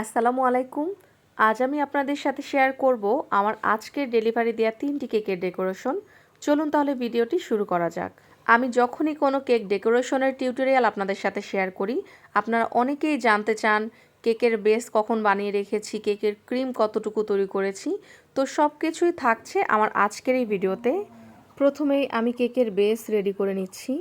আসসালামু আলাইকুম। আজ আমি আপনাদের সাথে শেয়ার করব আমার আজকের ডেলিভারি দেওয়া তিনটি কেকের ডেকোরেশন চলুন তাহলে ভিডিওটি শুরু করা যাক। আমি যখনই কোনো কেক ডেকোরেশনের টিউটোরিয়াল আপনাদের সাথে শেয়ার করি, আপনারা অনেকেই জানতে চান কেকের বেস কখন বানিয়ে রেখেছি কেকের ক্রিম কতটুকু তৈরি করেছি। তো সব কিছুই থাকছে আমার আজকের এই ভিডিওতে। প্রথমেই আমি কেকের বেস রেডি করে নিচ্ছি।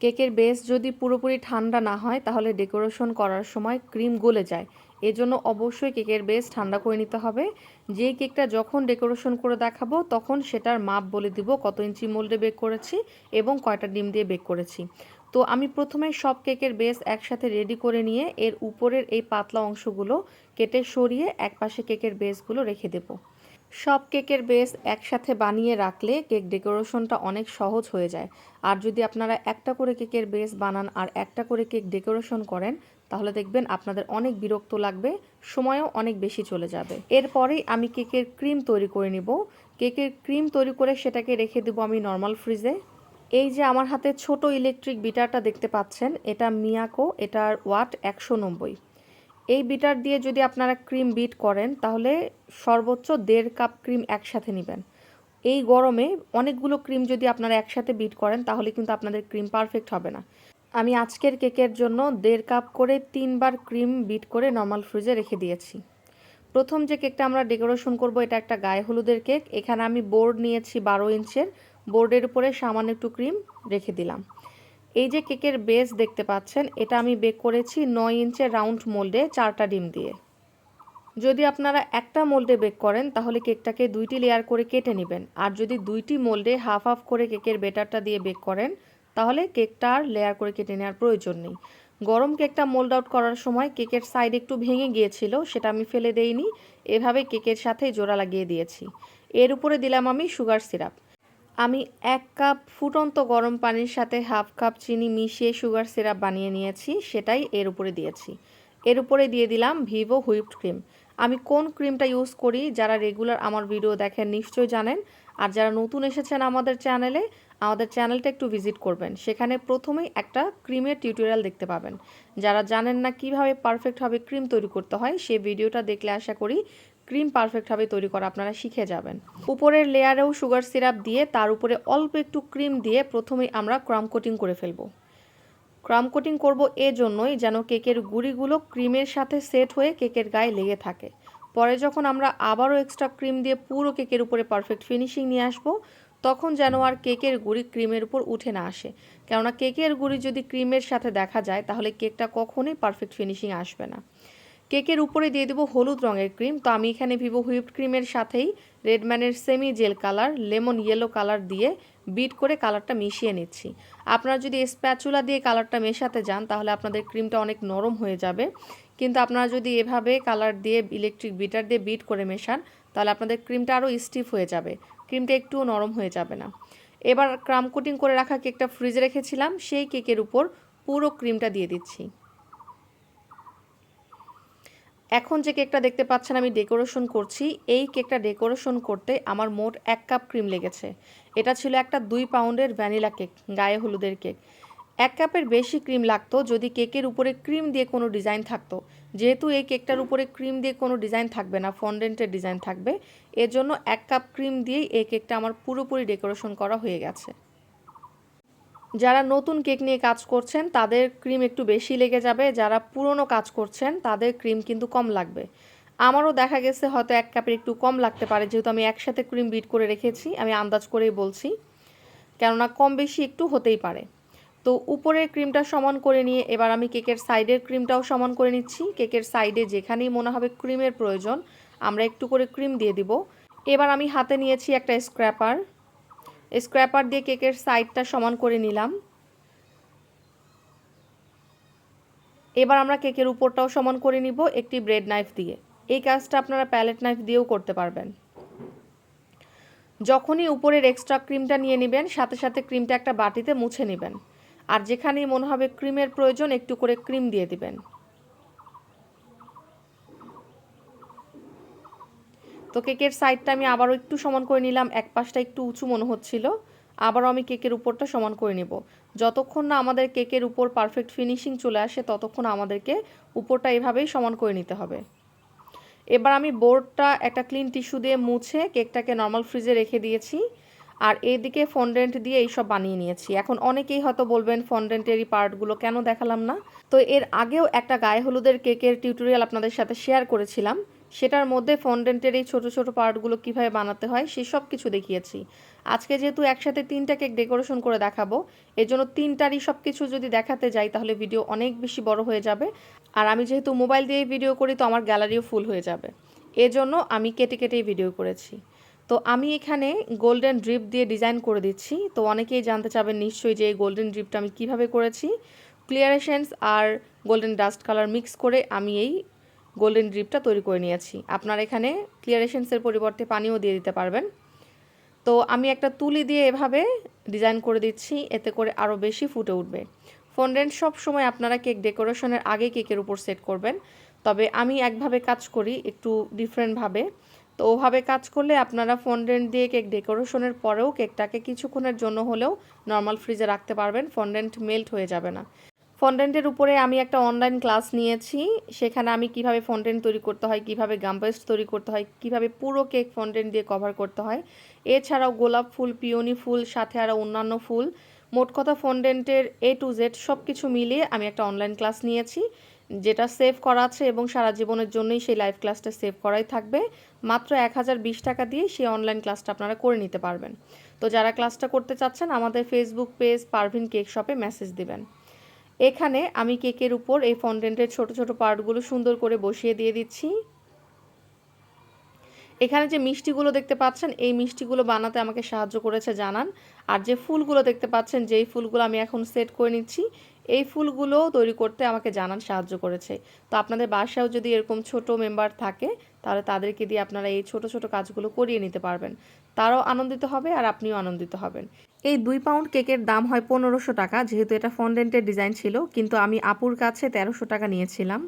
কেকের বেস যদি পুরোপুরি ঠান্ডা না হয়, তাহলে ডেকোরেশন করার সময় ক্রিম গলে যায়। এজন্য অবশ্যই কেকের বেস ঠান্ডা করে নিতে হবে। যে কেকটা যখন ডেকোরেশন করে দেখাবো, তখন সেটার মাপ বলে দিব কত ইঞ্চি মোল্ডে বেক করেছি এবং কয়টা ডিম দিয়ে বেক করেছি। তো আমি প্রথমে সব কেকের বেস একসাথে রেডি করে নিয়ে, এর উপরের এই পাতলা অংশগুলো কেটে সরিয়ে একপাশে কেকের বেসগুলো রেখে দেবো। সব কেকের বেস একসাথে বানিয়ে রাখলে কেক ডেকোরেশনটা অনেক সহজ হয়ে যায়। আর যদি আপনারা একটা করে কেকের বেস বানান আর একটা করে কেক ডেকোরেশন করেন, তাহলে দেখবেন আপনাদের অনেক বিরক্ত লাগবে, সময়ও অনেক বেশি চলে যাবে। এরপরেই আমি কেকের ক্রিম তৈরি করে নিব। কেকের ক্রিম তৈরি করে সেটাকে রেখে দেবো আমি নর্মাল ফ্রিজে। এই যে আমার হাতে ছোট ইলেকট্রিক বিটারটা দেখতে পাচ্ছেন, এটা মিয়াকো, এটার ওয়াট একশো নব্বই। এই বিটার দিয়ে যদি আপনারা ক্রিম বিট করেন, তাহলে সর্বোচ্চ দেড় কাপ ক্রিম একসাথে নেবেন। এই গরমে অনেকগুলো ক্রিম যদি আপনারা একসাথে বিট করেন, তাহলে কিন্তু আপনাদের ক্রিম পারফেক্ট হবে না। আমি আজকের কেকের জন্য দেড় কাপ করে তিনবার ক্রিম বিট করে নর্মাল ফ্রিজে রেখে দিয়েছি। প্রথম যে কেকটা আমরা ডেকোরেশন করব, এটা একটা গায়ে হলুদের কেক। এখানে আমি বোর্ড নিয়েছি বারো ইঞ্চের। বোর্ডের উপরে সামান্য একটু ক্রিম রেখে দিলাম। এই যে কেকের বেস দেখতে পাচ্ছেন, এটা আমি বেক করেছি নয় ইঞ্চের রাউন্ড মোল্ডে চারটা ডিম দিয়ে। যদি আপনারা একটা মোল্ডে বেক করেন, তাহলে কেকটাকে দুইটি লেয়ার করে কেটে নেবেন। আর যদি দুইটি মোল্ডে হাফ হাফ করে কেকের বেটারটা দিয়ে বেক করেন, তাহলে কেকটা আর লেয়ার করে কেটে নেওয়ার প্রয়োজন নেই। গরম কেকটা মোল্ড আউট করার সময় কেকের সাইড একটু ভেঙে গিয়েছিল, সেটা আমি ফেলে দেইনি। এভাবে কেকের সাথে জোড়া লাগিয়ে দিয়েছি। এর উপরে দিলাম আমি সুগার সিরাপ। আমি এক কাপ ফুটন্ত গরম পানির সাথে হাফ কাপ চিনি মিশিয়ে সুগার সিরাপ বানিয়ে নিয়েছি, সেটাই এর উপরে দিয়েছি। এর উপরে দিয়ে দিলাম ভিভো হুইপড ক্রিম। আমি কোন ক্রিমটা ইউজ করি যারা রেগুলার আমার ভিডিও দেখেন নিশ্চয়ই জানেন। আর যারা নতুন এসেছেন আমাদের চ্যানেলে, আমাদের চ্যানেলটা একটু ভিজিট করবেন। সেখানে প্রথমেই একটা ক্রিমের টিউটোরিয়াল দেখতে পাবেন। যারা জানেন না কীভাবে পারফেক্টভাবে ক্রিম তৈরি করতে হয় সেই ভিডিওটা দেখলে আশা করি ক্রিম পারফেক্টভাবে তৈরি করা আপনারা শিখে যাবেন। উপরের লেয়ারেও সুগার সিরাপ দিয়ে তার উপরে অল্প একটু ক্রিম দিয়ে প্রথমেই আমরা ক্রাম কোটিং করে ফেলব। ক্রাম কোটিং করব জন্যই যেন কেকের গুঁড়িগুলো ক্রিমের সাথে সেট হয়ে কেকের গায়ে লেগে থাকে। পরে যখন আমরা আবারও এক্সট্রা ক্রিম দিয়ে পুরো কেকের উপরে পারফেক্ট ফিনিশিং নিয়ে আসব, তখন যেন আর কেকের গুঁড়ি ক্রিমের উপর উঠে না আসে। কেননা কেকের গুঁড়ি যদি ক্রিমের সাথে দেখা যায়, তাহলে কেকটা কখনোই পারফেক্ট ফিনিশিং আসবে না। কেকের উপরে দিয়ে দেবো হলুদ রঙের ক্রিম। তো আমি এখানে ভিভো হুইপড ক্রিমের সাথেই রেডম্যানের semi gel colour, lemon yellow colour দিয়ে বিট করে কালারটা মিশিয়ে নিচ্ছি। আপনারা যদি স্প্যাচুলা দিয়ে কালারটা মেশাতে যান, তাহলে আপনাদের ক্রিমটা অনেক নরম হয়ে যাবে। কিন্তু আপনারা যদি এভাবে কালার দিয়ে ইলেকট্রিক বিটার দিয়ে বিট করে মেশান, তাহলে আপনাদের ক্রিমটা আরও স্টিফ হয়ে যাবে। ক্রিমটা একটুও নরম হয়ে যাবে না। এবার ক্রাম কোটিং করে রাখা কেকটা ফ্রিজে রেখেছিলাম, সেই কেকের উপর পুরো ক্রিমটা দিয়ে দিচ্ছি। এখন যে কেকটা দেখতে পাচ্ছেন, আমি ডেকোরেশন করছি। এই কেকটা ডেকোরেশন করতে আমার মোট এক কাপ ক্রিম লেগেছে। এটা ছিল একটা দুই পাউন্ডের ভ্যানিলা কেক, গায়ে হলুদের কেক। এক কাপের বেশি ক্রিম লাগতো যদি কেকের উপরে ক্রিম দিয়ে কোনো ডিজাইন থাকতো। যেহেতু এই কেকটার উপরে ক্রিম দিয়ে কোনো ডিজাইন থাকবে না, ফন্ডেন্টের ডিজাইন থাকবে। এর জন্য এক কাপ ক্রিম দিয়েই এই কেকটা আমার পুরোপুরি ডেকোরেশন করা হয়ে গেছে। যারা নতুন কেক নিয়ে কাজ করছেন, তাদের ক্রিম একটু বেশি লেগে যাবে। যারা পুরনো কাজ করছেন, তাদের ক্রিম কিন্তু কম লাগবে। আমারও দেখা গেছে হয়তো এক কাপের একটু কম লাগতে পারে, যেহেতু আমি একসাথে ক্রিম বিট করে রেখেছি, আমি আন্দাজ করেই বলছি। কেননা কম বেশি একটু হতেই পারে। তো উপরের ক্রিমটা সমান করে নিয়ে, এবার আমি কেকের সাইডের ক্রিমটাও সমান করে নিচ্ছি। কেকের সাইডে যেখানেই মনে হবে ক্রিমের প্রয়োজন, আমরা একটু করে ক্রিম দিয়ে দিব। এবার আমি হাতে নিয়েছি একটা স্ক্র্যাপার স্ক্র্যাপার দিয়ে কেকের সাইডটা সমান করে নিলাম। এবার আমরা কেকের উপরটাও সমান করে নিব একটি ব্রেড নাইফ দিয়ে। এই কাজটা আপনারা প্যালেট নাইফ দিয়েও করতে পারবেন। যখনই উপরের এক্সট্রা ক্রিমটা নিয়ে নেবেন, সাথে সাথে ক্রিমটা একটা বাটিতে মুছে নেবেন। আর যেখানেই মনে হবে ক্রিমের প্রয়োজন, একটু করে ক্রিম দিয়ে দিবেন। তো কেকের সাইডটা আমি আবারও একটু সমান করে নিলাম, এক পাশটা একটু উঁচু মনে হচ্ছিল, আবারও আমি কেকের উপরটা সমান করে নেব। যতক্ষণ না আমাদের কেকের উপর পারফেক্ট ফিনিশিং চলে আসে, ততক্ষণ আমাদেরকে উপরটা এভাবেই সমান করে নিতে হবে। এবার আমি বোর্ডটা একটা ক্লিন টিস্যু দিয়ে মুছে কেকটাকে নর্মাল ফ্রিজে রেখে দিয়েছি, আর এদিকে ফন্ডেন্ট দিয়ে এইসব বানিয়ে নিয়েছি। এখন অনেকেই হয়তো বলবেন ফন্ডেন্টের এই পার্টগুলো কেন দেখালাম না। তো এর আগেও একটা গায়ে হলুদের কেকের টিউটোরিয়াল আপনাদের সাথে শেয়ার করেছিলাম। সেটার মধ্যে ফন্ডেন্টের এই ছোট ছোট পার্টগুলো কীভাবে বানাতে হয় সেসব কিছু দেখিয়েছি। আজকে যেহেতু একসাথে তিনটা কেক ডেকোরেশন করে দেখাবো, এর জন্য তিনটারই সব কিছু যদি দেখাতে যাই, তাহলে ভিডিও অনেক বেশি বড় হয়ে যাবে। আর আমি যেহেতু মোবাইল দিয়ে ভিডিও করি, তো আমার গ্যালারিও ফুল হয়ে যাবে। এজন্য আমি কেটে কেটেই ভিডিও করেছি। তো আমি এখানে গোল্ডেন ড্রিপ দিয়ে ডিজাইন করে দিচ্ছি। তো অনেকেই জানতে চাবেন নিশ্চয়ই যে এই গোল্ডেন ড্রিপটা আমি কীভাবে করেছি। ক্লিয়ার এসেন্স আর গোল্ডেন ডাস্ট কালার মিক্স করে আমি এই গোল্ডেন ড্রিপটা তৈরি করে নিয়েছি। আপনার এখানে ক্লিয়ার এসেন্সের পরিবর্তে পানিও দিয়ে দিতে পারবেন। তো আমি একটা তুলি দিয়ে এভাবে ডিজাইন করে দিচ্ছি, এতে করে আরও বেশি ফুটে উঠবে। ফন্ডেন্ট সব সময় আপনারা কেক ডেকোরেশনের আগে কেকের উপর সেট করবেন। তবে আমি একভাবে কাজ করি, একটু ডিফারেন্টভাবে তো ওভাবে কাজ করলে আপনারা ফন্ডেন্ট দিয়ে কেক ডেকোরেশনের পরেও কেকটাকে কিছুক্ষণের জন্য হলেও নর্মাল ফ্রিজে রাখতে পারবেন। ফন্ডেন্ট মেল্ট হয়ে যাবে না। ফন্ডেন্টের উপরে আমি একটা অনলাইন ক্লাস নিয়েছি। সেখানে আমি কীভাবে ফন্ডেন্ট তৈরি করতে হয়, কীভাবে গাম পেস্ট তৈরি করতে হয়, কীভাবে পুরো কেক ফন্ডেন্ট দিয়ে কভার করতে হয়। এছাড়াও গোলাপ ফুল, পিওনি ফুল, সাথে আরও অন্যান্য ফুল। মোট কথা ফন্ডেন্টের এ টু জেড সব কিছু মিলিয়ে আমি একটা অনলাইন ক্লাস নিয়েছি, যেটা সেভ করা আছে এবং সারা জীবনের জন্যই সেই লাইভ ক্লাসটা সেভ করাই থাকবে। মাত্র এক হাজার বিশ টাকা দিয়ে সেই অনলাইন ক্লাসটা আপনারা করে নিতে পারবেন। তো যারা ক্লাসটা করতে চাচ্ছেন, আমাদের ফেসবুক পেজ পারভিন কেক শপে মেসেজ দিবেন। এখানে আমি কেকের উপর এই ফন্ডেন্টের ছোট ছোট পার্টগুলো সুন্দর করে বসিয়ে দিয়ে দিচ্ছি। এখানে যে মিষ্টিগুলো দেখতে পাচ্ছেন, এই মিষ্টিগুলো বানাতে আমাকে সাহায্য করেছে জানান। আর যে ফুলগুলো দেখতে পাচ্ছেন, যেই ফুলগুলো আমি এখন সেট করে নিচ্ছি, এই ফুলগুলো তৈরি করতে আমাকে জানান সাহায্য করেছে। তো আপনাদের বাসায়ও যদি এরকম ছোট মেম্বার থাকে, তাহলে তাদেরকে দিয়ে আপনারা এই ছোট ছোট কাজগুলো করিয়ে নিতে পারবেন। তারাও আনন্দিত হবে আর আপনিও আনন্দিত হবেন। এই দুই পাউন্ড কেকের দাম হয় পনেরোশো টাকা, যেহেতু এটা ফন্ডেন্টের ডিজাইন ছিল, কিন্তু আমি আপুর কাছে তেরোশো টাকা নিয়েছিলাম।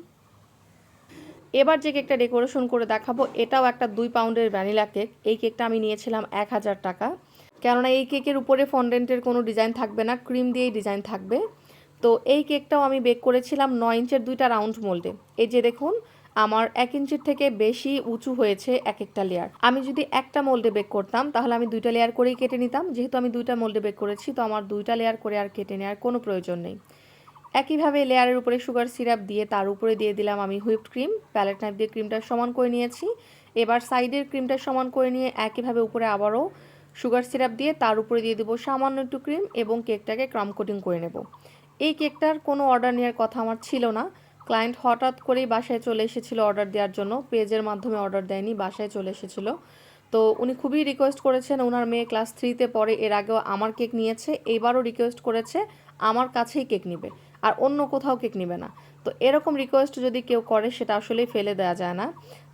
এবার যে কেকটা ডেকোরেশন করে দেখাবো, এটাও একটা দুই পাউন্ডের ভ্যানিলা কেক এই কেকটা আমি নিয়েছিলাম এক হাজার টাকা। কেননা এই কেকের উপরে ফন্ডেন্টের কোনো ডিজাইন থাকবে না ক্রিম দিয়েই ডিজাইন থাকবে। তো এই কেকটাও আমি বেক করেছিলাম নয় ইঞ্চের দুইটা রাউন্ড মোল্ডে এই যে দেখুন আমার এক ইঞ্চির থেকে বেশি উঁচু হয়েছে এক একটা লেয়ার আমি যদি একটা মোল্ডে বেক করতাম, তাহলে আমি দুইটা লেয়ার করেই কেটে নিতাম। যেহেতু আমি দুইটা মোল্ডে বেক করেছি, তো আমার দুইটা লেয়ার করে আর কেটে নেওয়ার কোনো প্রয়োজন নেই। একইভাবে লেয়ারের উপরে সুগার সিরাপ দিয়ে তার উপরে দিয়ে দিলাম আমি হুইপড ক্রিম প্যালেট নাইফ দিয়ে ক্রিমটা সমান করে নিয়েছি। এবার সাইডের ক্রিমটা সমান করে নিয়ে একইভাবে উপরে আবারও সুগার সিরাপ দিয়ে তার উপরে দিয়ে দেবো সামান্য একটু ক্রিম এবং কেকটাকে ক্রাম কোটিং করে নেব। এই কেকটার কোনো অর্ডার নেওয়ার কথা আমার ছিল না। ক্লায়েন্ট হঠাৎ করেই বাসায় চলে এসেছিল অর্ডার দেওয়ার জন্য। পেজের মাধ্যমে অর্ডার দেয়নি, বাসায় চলে এসেছিল। তো উনি খুবই রিকোয়েস্ট করেছেন ওনার মেয়ে ক্লাস থ্রিতে পরে এর আগেও আমার কেক নিয়েছে এইবারও রিকোয়েস্ট করেছে, আমার কাছেই কেক নেবে, আর অন্য কোথাও কেক নেবে না। তো এরকম রিকোয়েস্ট যদি কেউ করে, সেটা আসলেই ফেলে দেওয়া যায় না।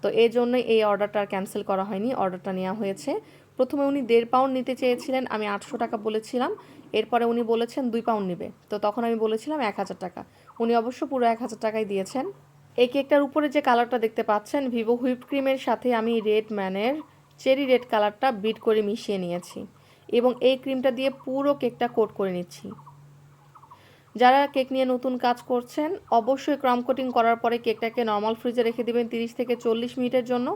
তো এই জন্যই এই অর্ডারটা ক্যান্সেল করা হয়নি, অর্ডারটা নেওয়া হয়েছে। প্রথমে উনি দেড় পাউন্ড নিতে চেয়েছিলেন, আমি আটশো টাকা বলেছিলাম। এরপরে উনি বলেছেন দুই পাউন্ড নেবে। তো তখন আমি বলেছিলাম এক হাজার টাকা। উনি অবশ্য পুরো এক হাজার টাকাই দিয়েছেন। এই কেকটার উপরে যে কালারটা দেখতে পাচ্ছেন ভিভো হুইপ ক্রিমের সাথে আমি রেড ম্যানের চেরি রেড কালারটা বিট করে মিশিয়ে নিয়েছি এবং এই ক্রিমটা দিয়ে পুরো কেকটা কোট করে নিচ্ছি। যারা কেক নিয়ে নতুন কাজ করছেন, অবশ্যই ক্রাম কোটিং করার পরে কেকটাকে নর্মাল ফ্রিজে রেখে দিবেন তিরিশ থেকে চল্লিশ মিনিটের জন্য।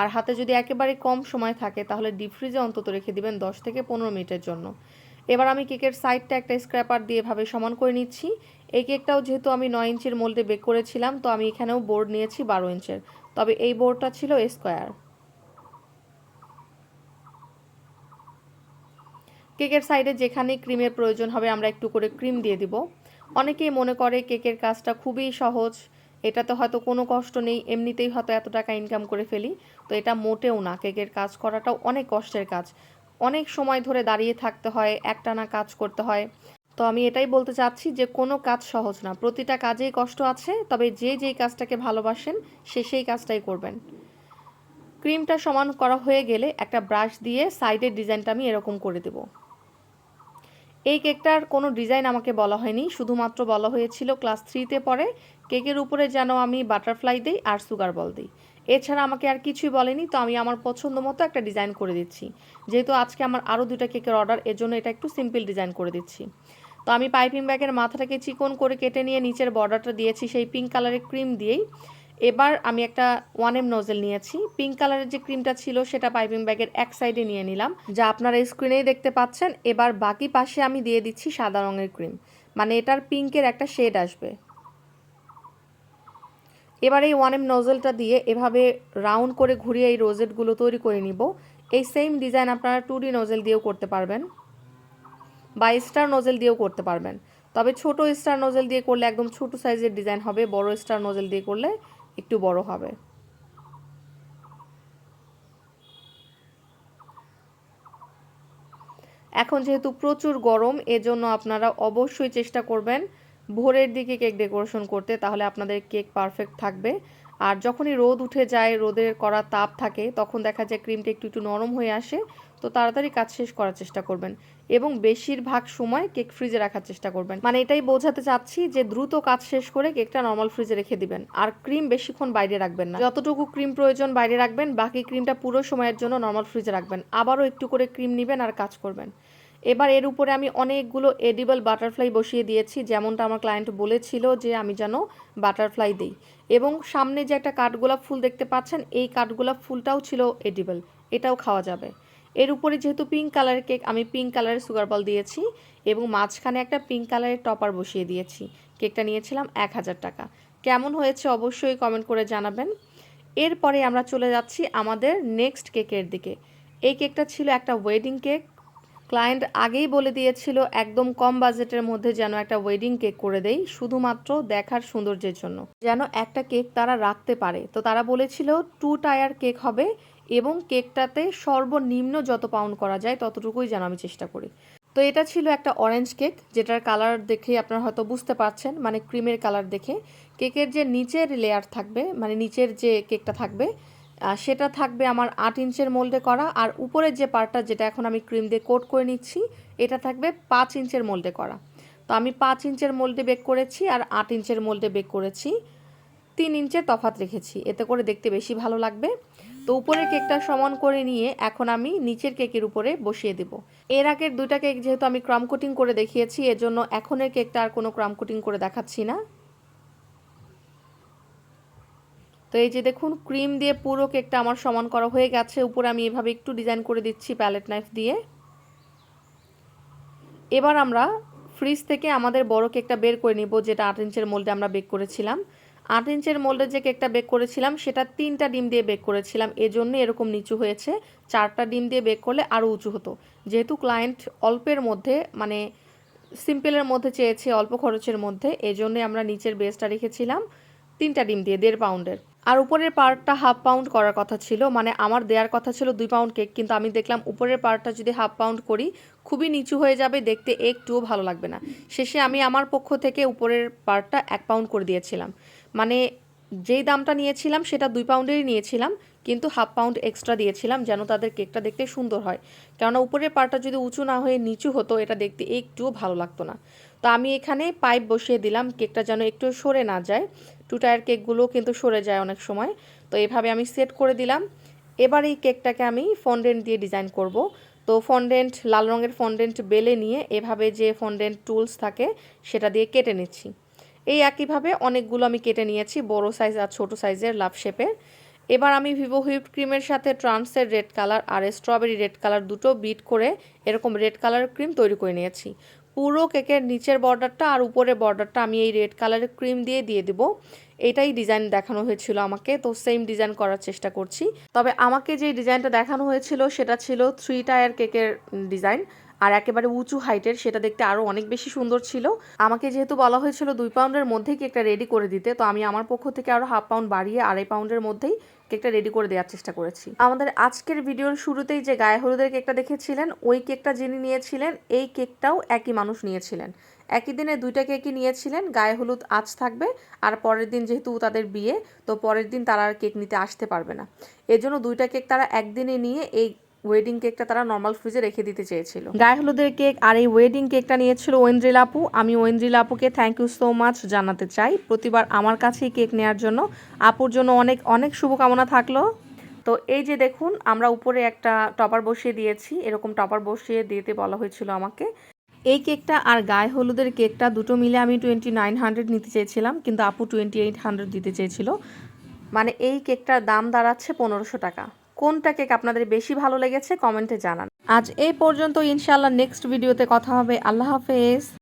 আর হাতে যদি একেবারে কম সময় থাকে, তাহলে ডিপ ফ্রিজে অন্তত রেখে দিবেন দশ থেকে পনেরো মিনিটের জন্য। এবার আমি কেকের সাইডটা একটা স্ক্র্যাপার দিয়ে এভাবে সমান করে নিচ্ছি। এই কেকটাও যেহেতু আমি নয় ইঞ্চের মোল্ডে বেক করেছিলাম, তো আমি এখানেও বোর্ড নিয়েছি বারো ইঞ্চের। তবে এই বোর্ডটা ছিল স্কোয়ার কেকের সাইডে যেখানে ক্রিমের প্রয়োজন হবে আমরা একটু করে ক্রিম দিয়ে দিব। অনেকেই মনে করে কেকের কাজটা খুবই সহজ, এটাতে হয়তো কোনো কষ্ট নেই, এমনিতেই হয়তো এত টাকা ইনকাম করে ফেলি, তো এটা মোটেও না, কেকের কাজ করাটাও অনেক কষ্টের কাজ। অনেক সময় ধরে দাঁড়িয়ে থাকতে হয়, একটানা কাজ করতে হয়। তো আমি এটাই বলতে চাচ্ছি যে, কোনো কাজ সহজ না। প্রতিটা কাজেই কষ্ট আছে, তবে যে যেই কাজটাকে ভালোবাসেন, সে সেই কাজটাই করবেন। ক্রিমটা সমান করা হয়ে গেলে একটা ব্রাশ দিয়ে সাইডের ডিজাইনটা আমি এরকম করে দেবো। এই কেকটার কোনো ডিজাইন আমাকে বলা হয়নি, শুধুমাত্র বলা হয়েছিল ক্লাস থ্রিতে পরে কেকের উপরে যেন আমি বাটারফ্লাই দিই আর সুগার বল দিই। এছাড়া আমাকে আর কিছুই বলেনি, তো আমি আমার পছন্দ মতো একটা ডিজাইন করে দিচ্ছি। যেহেতু আজকে আমার আরও দুটা কেকের অর্ডার, এর জন্য এটা একটু সিম্পল ডিজাইন করে দিচ্ছি। তো আমি পাইপিং ব্যাগের মাথাটাকে চিকন করে কেটে নিয়ে নিচের বর্ডারটা দিয়েছি, সেই পিঙ্ক কালারের ক্রিম দিয়েই। এবার আমি একটা ওয়ান এম নজেল নিয়েছি। পিঙ্ক কালারের যে ক্রিমটা ছিল, সেটা পাইপিং ব্যাগের এক সাইডে নিয়ে নিলাম, যা আপনারা স্ক্রিনেই দেখতে পাচ্ছেন। এবার বাকি পাশে আমি দিয়ে দিচ্ছি সাদা রঙের ক্রিম মানে এটার পিঙ্কের একটা শেড আসবে। এবার এই ওয়ান এম নজেলটা দিয়ে এভাবে রাউন্ড করে ঘুরিয়ে এই রোজেটগুলো তৈরি করে নিব। এই সেম ডিজাইন আপনারা টু ডি নজেল দিয়েও করতে পারবেন। বা স্টার নজেল দিয়েও করতে পারবেন। তবে ছোট স্টার নজেল দিয়ে করলে একদম ছোট সাইজের ডিজাইন হবে, বড় স্টার নজেল দিয়ে করলে একটু বড় হবে। এখন যেহেতু প্রচুর গরম, এজন্য আপনারা অবশ্যই চেষ্টা করবেন ভোরের দিকে কেক ডেকোরেশন করতে, তাহলে আপনাদের কেক পারফেক্ট থাকবে। আর যখনই রোদ উঠে যায়, রোদের করা তাপ থাকে, তখন দেখা যায় ক্রিমটা একটু একটু নরম হয়ে আসে, তো তাড়াতাড়ি কাজ শেষ করার চেষ্টা করবেন। এবং বেশিরভাগ সময় কেক ফ্রিজে রাখার চেষ্টা করবেন। মানে এটাই বোঝাতে চাচ্ছি যে দ্রুত কাজ শেষ করে কেকটা নর্মাল ফ্রিজে রেখে দিবেন। আর ক্রিম বেশিক্ষণ বাইরে রাখবেন না। যতটুকু ক্রিম প্রয়োজন বাইরে রাখবেন, বাকি ক্রিমটা পুরো সময়ের জন্য নর্মাল ফ্রিজে রাখবেন। আবারও একটু করে ক্রিম নেবেন আর কাজ করবেন। এবার এর উপরে আমি অনেকগুলো এডিবল বাটারফ্লাই বসিয়ে দিয়েছি। যেমনটা আমার ক্লায়েন্ট বলেছিল যে আমি যেন বাটারফ্লাই দিই। এবং সামনে যে একটা কাঠগোলাপ ফুল দেখতে পাচ্ছেন, এই কাঠগোলাপ ফুলটাও ছিল এডিবল এটাও খাওয়া যাবে। এর উপরে যেহেতু পিঙ্ক কালারের কেক আমি পিঙ্ক কালারের সুগার বল দিয়েছি এবং মাঝখানে একটা পিঙ্ক কালারের টপার বসিয়ে দিয়েছি। কেকটা নিয়েছিলাম এক হাজার টাকা। কেমন হয়েছে অবশ্যই কমেন্ট করে জানাবেন। এরপরে আমরা চলে যাচ্ছি আমাদের নেক্সট কেকের দিকে। এই কেকটা ছিল একটা ওয়েডিং কেক ক্লায়েন্ট আগেই বলে দিয়েছিল, একদম কম বাজেটের মধ্যে যেন একটা ওয়েডিং কেক করে দেই, শুধুমাত্র দেখার সৌন্দর্যের জন্য। যেন একটা কেক তারা রাখতে পারে। তো তারা বলেছিল টু টায়ার কেক হবে এবং কেকটাতে সর্বনিম্ন যত পাউন্ড করা যায় ততটুকুই যেন আমি চেষ্টা করি। তো এটা ছিল একটা অরেঞ্জ কেক যেটার কালার দেখে আপনারা হয়তো বুঝতে পারছেন মানে ক্রিমের কালার দেখে। কেকের যে নিচের লেয়ার থাকবে মানে নিচের যে কেকটা থাকবে সেটা থাকবে আমার আট ইঞ্চের মোল্ডে করা। আর উপরের যে পার্টটা যেটা এখন আমি ক্রিম দিয়ে কোট করে নিচ্ছি, এটা থাকবে পাঁচ ইঞ্চের মোল্ডে করা। তো আমি পাঁচ ইঞ্চের মোল্ডে বেক করেছি আর আট ইঞ্চের মোল্ডে বেক করেছি। তিন ইঞ্চের তফাত রেখেছি। এতে করে দেখতে বেশি ভালো লাগবে। তো উপরের কেকটা সমান করে নিয়ে এখন আমি নিচের কেকের উপরে বসিয়ে দেব। এর আগের দুইটা কেক যেহেতু আমি ক্রাম কোটিং করে দেখিয়েছি, এজন্য এখনের কেকটা আর কোনো ক্রাম কোটিং করে দেখাচ্ছি না। তো এই যে দেখুন, ক্রিম দিয়ে পুরো কেকটা আমার সমান করা হয়ে গেছে। উপরে আমি এভাবে একটু ডিজাইন করে দিচ্ছি প্যালেট নাইফ দিয়ে। এবার আমরা ফ্রিজ থেকে আমাদের বড় কেকটা বের করে নিব, যেটা আট ইঞ্চের মোল্ডে আমরা বেক করেছিলাম। আট ইঞ্চের মোল্ডে যে কেকটা বেক করেছিলাম, সেটা তিনটা ডিম দিয়ে বেক করেছিলাম। এজন্য এরকম নিচু হয়েছে। চারটা ডিম দিয়ে বেক করলে আরও উঁচু হতো। যেহেতু ক্লায়েন্ট অল্পের মধ্যে মানে সিম্পলের মধ্যে চেয়েছে, অল্প খরচের মধ্যে, এজন্যে আমরা নিচের বেসটা রেখেছিলাম তিনটা ডিম দিয়ে, দেড় পাউন্ডের আর উপরের পার্টটা হাফ পাউন্ড করার কথা ছিল মানে আমার দেওয়ার কথা ছিল দুই পাউন্ড কেক কিন্তু আমি দেখলাম উপরের পার্টটা যদি হাফ পাউন্ড করি, খুবই নিচু হয়ে যাবে, দেখতে একটুও ভালো লাগবে না। শেষে আমি আমার পক্ষ থেকে উপরের পার্টটা এক পাউন্ড করে দিয়েছিলাম। মানে যেই দামটা নিয়েছিলাম সেটা দুই পাউন্ডেরই নিয়েছিলাম, কিন্তু হাফ পাউন্ড এক্সট্রা দিয়েছিলাম যেন তাদের কেকটা দেখতে সুন্দর হয়। কেননা উপরের পার্টটা যদি উঁচু না হয়ে নিচু হতো, এটা দেখতে একটুও ভালো লাগতো না। তো আমি এখানে পাইপ বসিয়ে দিলাম, কেকটা যেন একটু সরে না যায়। টু টায়ার কেকগুলো কিন্তু সরে যায় অনেক সময়। তো এভাবে আমি সেট করে দিলাম। এবার এই কেকটাকে আমি ফন্ডেন্ট দিয়ে ডিজাইন করব। তো ফন্ডেন্ট লাল রঙের ফন্ডেন্ট বেলে নিয়ে এভাবে যে ফন্ডেন্ট টুলস থাকে, সেটা দিয়ে কেটে নিচ্ছি। এই একইভাবে অনেকগুলো আমি কেটে নিয়েছি, বড় সাইজ আর ছোট সাইজের লাভ শেপের এবার আমি ভিভো হুইপ ক্রিমের সাথে ট্রান্সের রেড কালার আর স্ট্রবেরি রেড কালার দুটো বিট করে এরকম রেড কালার ক্রিম তৈরি করে নিয়েছি। পুরো কেকের নিচের বর্ডারটা আর উপরের বর্ডারটা আমি এই রেড কালারের ক্রিম দিয়ে দিয়ে দিব। এটাই ডিজাইন দেখানো হয়েছিল আমাকে, তো সেম ডিজাইন করার চেষ্টা করছি। তবে আমাকে যে ডিজাইনটা দেখানো হয়েছিল, সেটা ছিল থ্রি টায়ার কেকের ডিজাইন আর একেবারে উঁচু হাইটের, সেটা দেখতে আরও অনেক বেশি সুন্দর ছিল। আমাকে যেহেতু বলা হয়েছিল দুই পাউন্ডের মধ্যেই কেকটা রেডি করে দিতে, তো আমি আমার পক্ষ থেকে আরও হাফ পাউন্ড বাড়িয়ে আড়াই পাউন্ডের মধ্যেই কেকটা রেডি করে দেওয়ার চেষ্টা করেছি। আমাদের আজকের ভিডিওর শুরুতেই যে গায়ে হলুদের কেকটা দেখেছিলেন, ওই কেকটা যিনি নিয়েছিলেন, এই কেকটাও একই মানুষ নিয়েছিলেন। একই দিনে দুইটা কেকই নিয়েছিলেন, গায়ে হলুদ আজ থাকবে, আর পরের দিন যেহেতু তাদের বিয়ে, তো পরের দিন তারা আর কেক নিতে আসতে পারবে না। এজন্য দুইটা কেক তারা একদিনে নিয়ে এই ওয়েডিং কেকটা তারা নর্মাল ফ্রিজে রেখে দিতে চেয়েছিল। গায়ে হলুদের কেক আর এই ওয়েডিং কেকটা নিয়েছিল ওয়েন্দ্রিল আপু। আমি ওয়েন্দ্রিল আপুকে থ্যাংক ইউ সো মাচ জানাতে চাই। প্রতিবার আমার কাছেই কেক নেওয়ার জন্য। আপুর জন্য অনেক অনেক শুভকামনা থাকল। তো এই যে দেখুন, আমরা উপরে একটা টপার বসিয়ে দিয়েছি। এরকম টপার বসিয়ে দিতে বলা হয়েছিল আমাকে। এই কেকটা আর গায়ে হলুদের কেকটা দুটো মিলে আমি টোয়েন্টি নাইন হান্ড্রেড নিতে চেয়েছিলাম, কিন্তু আপু টোয়েন্টি এইট হান্ড্রেড দিতে চেয়েছিল। মানে এই কেকটার দাম দাঁড়াচ্ছে পনেরোশো টাকা। কোনটা কেক আপনাদের বেশি ভালো লেগেছে কমেন্টে জানান। আজ এই পর্যন্ত ইনশাল্লাহ নেক্সট ভিডিওতে কথা হবে। আল্লাহ হাফেজ।